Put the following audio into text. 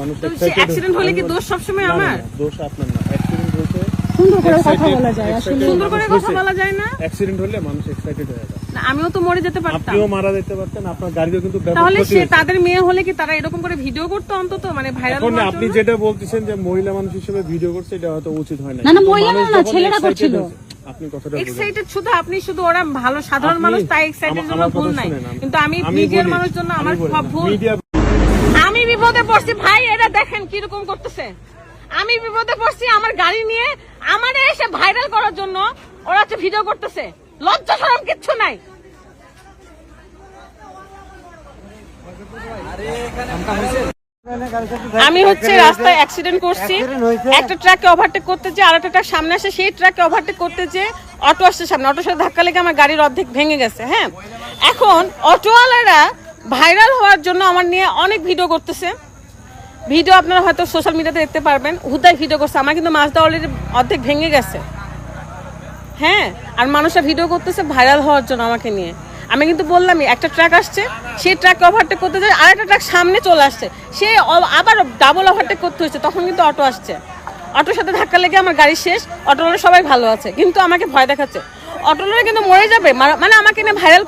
মানুষ অ্যাক্সিডেন্ট হলে কি দোষ সবসময় আমার? দোষ আপনার না। অ্যাক্সিডেন্ট হয়েছে সুন্দর করে কথা বলা যায় আসলে সুন্দর করে কথা বলা যায় না? অ্যাক্সিডেন্ট হলে মানুষ এক্সাইটেড হয়ে যায়। না, আমিও তো মরে যেতে পারতাম। আপনিও মারা যেতে পারতেন আপনার গাড়িও কিন্তু তাহলে সে তাদের মেয়ে হলে কি তারা এরকম করে ভিডিও করতো অন্তত? মানে ভাইরাল এখন আপনি যেটা বলতেছেন যে মহিলা মানুষ হিসেবে ভিডিও করছে এটা হয়তো উচিত হয় না না, না, মহিলা না, ছেলেরা করছিল। আপনি কথাটা এক্সাইটেড শুধু আপনি শুধু ওরা ভালো সাধারণ মানুষ তাই এক্সাইটেড জন্য ভুল নাই। কিন্তু আমি মিডিয়ার মানুষ জন্য আমার সব ভুল। আমি বিপদে পড়ছি ভাই এরা দেখেন কীরকম করতেছে। আমি বিপদে পড়ছি আমার গাড়ি নিয়ে আমারে এসে ভাইরাল করার জন্য ওরা হচ্ছে ভিডিও করতেছে। লজ্জা শরম কিচ্ছু নাই। আমি হচ্ছে রাস্তায় অ্যাক্সিডেন্ট করছি। একটা ট্রাককে ওভারটেক করতে যে আরেকটা ট্রাক সামনে আসে সেই ট্রাককে ওভারটেক করতে যে অটো আসছে সামনে। অটোর সাথে ধাক্কা লেগে আমার গাড়ির অর্ধেক ভেঙে গেছে হ্যাঁ? এখন অটোওয়ালারা ভাইরাল হওয়ার জন্য আমার নিয়ে অনেক ভিডিও করতেছে। ভিডিও আপনারা হয়তো সোশ্যাল মিডিয়াতে দেখতে পারবেন। হুদায় ভিডিও করছে। আমার কিন্তু মাছটা অলরেডি অর্ধেক ভেঙে গেছে। হ্যাঁ আর মানুষরা ভিডিও করতেছে ভাইরাল হওয়ার জন্য আমাকে নিয়ে। আমি কিন্তু বললামই, একটা ট্রাক আসছে। সেই ট্রাক ওভারটেক করতে যায় আর একটা ট্রাক সামনে চলে আসছে। সে আবার ডাবল ওভারটেক করতে হচ্ছে তখন কিন্তু অটো আসছে। অটোর সাথে ধাক্কা লেগে আমার গাড়ি শেষ। অটোলার সবাই ভালো আছে। কিন্তু আমাকে ভয় দেখাচ্ছে। অটোলার কিন্তু মরে যাবে। মানে আমাকে নিয়ে ভাইরাল